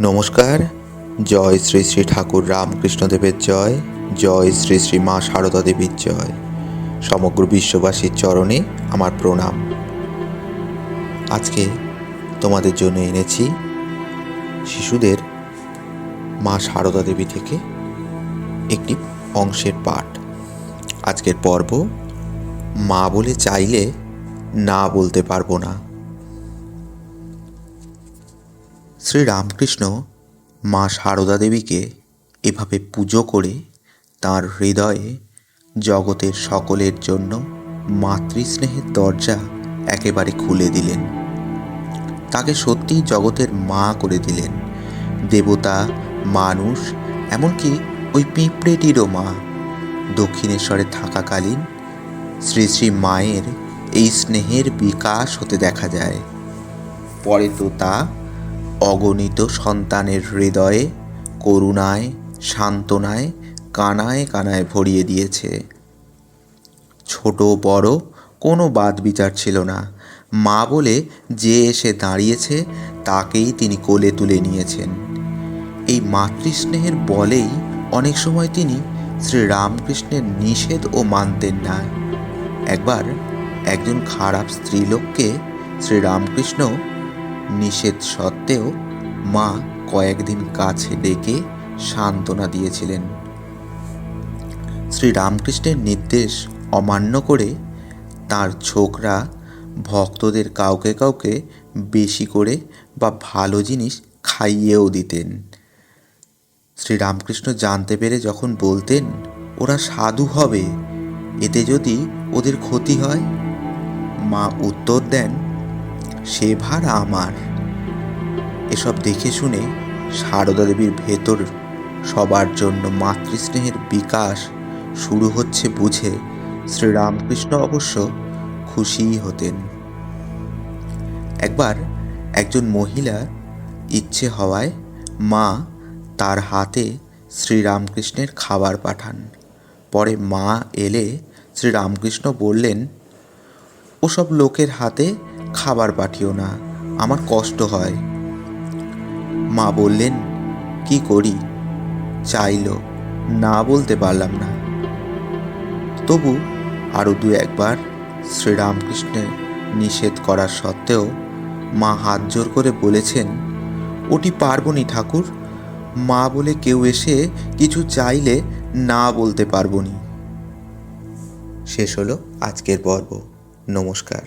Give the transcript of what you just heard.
নমস্কার। জয় শ্রী শ্রী ঠাকুর রামকৃষ্ণদেবের জয়। জয় শ্রী শ্রী মা সারদা দেবীর জয়। সমগ্র বিশ্ববাসীর চরণে আমার প্রণাম। আজকে তোমাদের জন্য এনেছি শিশুদের মা সারদা দেবী থেকে একটি অংশের পাঠ। আজকের পর্ব, মা বলে চাইলে না বলতে পারব না। শ্রী রামকৃষ্ণ মা সারদা দেবীকে এভাবে পুজো করে তার হৃদয়ে জগতের সকলের জন্য মাতৃস্নেহের দরজা একেবারে খুলে দিলেন। তাকে সত্যিই জগতের মা করে দিলেন। দেবতা, মানুষ, এমনকি ওই পিঁপড়েটিরও মা। দক্ষিণেশ্বরে থাকাকালীন শ্রী শ্রী মায়ের এই স্নেহের বিকাশ হতে দেখা যায়। পরে তো তা অগণিত সন্তানের হৃদয়ে করুণায়, সান্ত্বনায়, কানায় কানায় ভরিয়ে দিয়েছে। ছোট বড় কোনো বাদ বিচার ছিল না। মা বলে যে এসে দাঁড়িয়েছে, তাকেই তিনি কোলে তুলে নিয়েছেন। এই মাতৃস্নেহের বলেই অনেক সময় তিনি শ্রী রামকৃষ্ণের নিষেধ ও মানতেন না। একবার একজন খারাপ স্ত্রীলোককে শ্রী রামকৃষ্ণ নিষেধ সত্ত্বেও মা কয়েকদিন কাছে ডেকে সান্ত্বনা দিয়েছিলেন। শ্রী রামকৃষ্ণের নির্দেশ অমান্য করে তার ছোকরা ভক্তদের কাউকে কাউকে বেশি করে বা ভালো জিনিস খাইয়েও দিতেন। শ্রীরামকৃষ্ণ জানতে পেরে যখন বলতেন, ওরা সাধু হবে, এতে যদি ওদের ক্ষতি হয়? মা উত্তর দেন সে ভার আমার। এসব দেখে শুনে সারদা দেবীর ভেতর সবার জন্য মাতৃস্নেহের বিকাশ শুরু হচ্ছে বুঝে শ্রীরামকৃষ্ণ অবশ্য খুশিই হতেন। একবার একজন মহিলার ইচ্ছে হওয়ায় মা তার হাতে শ্রীরামকৃষ্ণের খাবার পাঠান। পরে মা এলে শ্রীরামকৃষ্ণ বললেন, ওসব লোকের হাতে খাবার পাঠিও না, আমার কষ্ট হয়। মা বললেন, কি করি? চাইলো, না বলতে পারলাম না। তবু আরও দু একবার শ্রীরামকৃষ্ণের নিষেধ করার সত্ত্বেও মা হাত জোর করে বলেছেন, ওটি পারবনি ঠাকুর, মা বলে কেউ এসে কিছু চাইলে না বলতে পারবনি শেষ হলো আজকের পর্ব। নমস্কার।